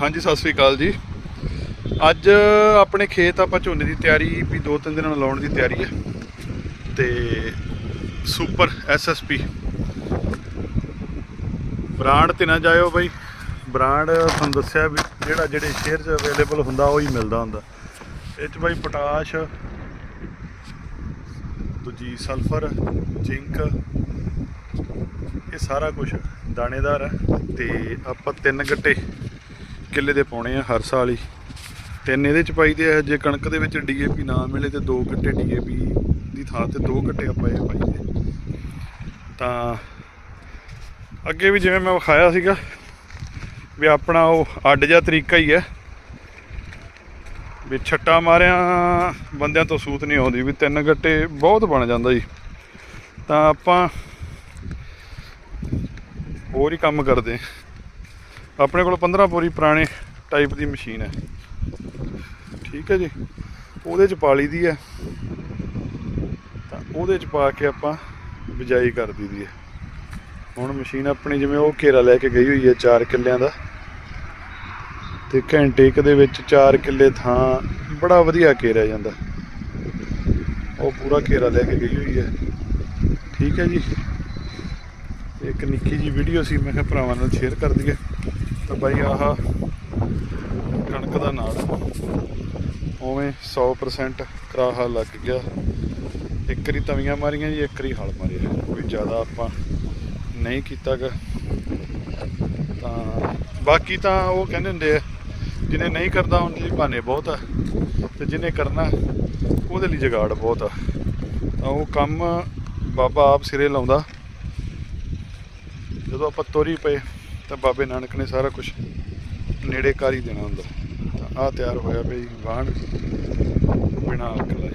ਹਾਂਜੀ, ਸਤਿ ਸ੍ਰੀ ਅਕਾਲ ਜੀ। ਅੱਜ ਆਪਣੇ ਖੇਤ ਆਪਾਂ ਝੋਨੇ ਦੀ ਤਿਆਰੀ ਵੀ ਦੋ ਤਿੰਨ ਦਿਨਾਂ ਨੂੰ ਲਾਉਣ ਦੀ ਤਿਆਰੀ ਹੈ। ਤੇ ਸੁਪਰ ਐਸਐਸਪੀ ਬ੍ਰਾਂਡ ਤੇ ਨਾ ਜਾਇਓ ਬਾਈ। ਬ੍ਰਾਂਡ ਤੁਹਾਨੂੰ ਦੱਸਿਆ ਵੀ ਜਿਹੜਾ ਜਿਹੜੇ ਸ਼ੇਅਰ 'ਚ ਅਵੇਲੇਬਲ ਹੁੰਦਾ, ਉਹ ਹੀ ਮਿਲਦਾ ਹੁੰਦਾ। ਇਹ 'ਚ ਬਾਈ ਪੋਟਾਸ਼, ਦੂਜੀ ਸਲਫਰ, ਜ਼ਿੰਕ, ਇਹ ਸਾਰਾ ਕੁਝ ਦਾਣੇਦਾਰ ਹੈ। ਤੇ ਆਪਾਂ ਤਿੰਨ ਗੱਟੇ ਕਿੱਲੇ ਦੇ ਪਾਉਣੇ ਆ ਹਰ ਸਾਲ ਹੀ। ਤਿੰਨ ਇਹਦੇ ਚ ਪਾਈਦੇ ਆ, ਜੇ ਕਣਕ ਦੇ ਵਿੱਚ ਡੀਏਪੀ ਨਾ ਮਿਲੇ ਤੇ ਦੋ ਗੱਟੇ ਡੀਏਪੀ ਦੀ ਥਾਂ ਤੇ ਦੋ ਗੱਟੇ ਆਪਾਂ ਇਹ ਪਾਈਦੇ ਤਾਂ ਅੱਗੇ ਵੀ ਜਿਵੇਂ ਮੈਂ ਵਿਖਾਇਆ ਸੀਗਾ ਵੀ ਆਪਣਾ ਉਹ ਅੱਡ ਜਿਹਾ ਤਰੀਕਾ ਹੀ ਹੈ ਵੀ ਛੱਟਾ ਮਾਰਿਆਂ ਬੰਦਿਆਂ ਤੋਂ ਸੂਤ ਨਹੀਂ ਆਉਂਦੀ ਵੀ ਤਿੰਨ ਗੱਟੇ ਬਹੁਤ ਬਣ ਜਾਂਦਾ ਜੀ। ਤਾਂ ਆਪਾਂ ਹੋਰ ਹੀ ਕੰਮ ਕਰਦੇ ਆਪਣੇ ਕੋਲ 15 ਪੂਰੀ ਪੁਰਾਣੇ ਟਾਈਪ ਦੀ ਮਸ਼ੀਨ ਹੈ। ਠੀਕ ਹੈ ਜੀ? ਉਹਦੇ ਚ ਪਾ ਲਈ ਦੀ ਹੈ। ਤਾਂ ਉਹਦੇ ਚ ਪਾ ਕੇ ਆਪਾਂ ਬਿਜਾਈ ਕਰ ਦਈਦੀ ਹੈ। ਹੁਣ ਮਸ਼ੀਨ ਆਪਣੀ ਜਿਵੇਂ ਉਹ ਘੇਰਾ ਲੈ ਕੇ ਗਈ ਹੋਈ ਹੈ 4 ਕਿੱਲਿਆਂ ਦਾ। ਤੇ ਘੰਟੇ ਕੁ ਦੇ ਵਿੱਚ 4 ਕਿੱਲੇ ਥਾਂ ਬੜਾ ਵਧੀਆ ਘੇਰਿਆ ਜਾਂਦਾ। ਉਹ ਪੂਰਾ ਘੇਰਾ ਲੈ ਕੇ ਗਈ ਹੋਈ ਹੈ। ਠੀਕ ਹੈ ਜੀ? ਇੱਕ ਨਿੱਕੀ ਜੀ ਵੀਡੀਓ ਸੀ, ਮੈਂ ਕਿਹਾ ਭਰਾਵਾਂ ਨਾਲ ਸ਼ੇਅਰ ਕਰ ਦਈਏ। ਤਾਂ ਬਾਈ ਆਹ ਕਣਕ ਦਾ ਨਾਲ ਉਵੇਂ 100% ਕਰਾਹਾ ਲੱਗ ਗਿਆ। ਇੱਕ ਰੀ ਤਵੀਆਂ ਮਾਰੀਆਂ ਜੀ, ਇੱਕ ਰੀ ਹਲ ਮਾਰਿਆ ਕੋਈ ਜ਼ਿਆਦਾ ਆਪਾਂ ਨਹੀਂ ਕੀਤਾਗਾ। ਤਾਂ ਬਾਕੀ ਤਾਂ ਉਹ ਕਹਿੰਦੇ ਹੁੰਦੇ ਆ, ਜਿਹਨੇ ਨਹੀਂ ਕਰਦਾ ਉਹਦੇ ਲਈ ਬਹਾਨੇ ਬਹੁਤ ਆ। ਤੇ ਜਿਹਨੇ ਕਰਨਾ, ਉਹਦੇ ਲਈ ਜਗਾੜ ਬਹੁਤ ਆ। ਤਾਂ ਉਹ ਕੰਮ ਬਾਬਾ ਆਪ ਸਿਰੇ ਲਾਉਂਦਾ। ਜਦੋਂ ਆਪਾਂ ਤੋਰੀ ਪਏ, ਤਾਂ ਬਾਬੇ ਨਾਨਕ ਨੇ ਸਾਰਾ ਕੁਝ ਨੇੜੇ ਕਰ ਹੀ ਦੇਣਾ ਹੁੰਦਾ। ਤਾਂ ਆ ਤਿਆਰ ਹੋਇਆ ਬਈ ਵਾਣ ਬਿਨਾ ਅੱਗ ਲਾਏ।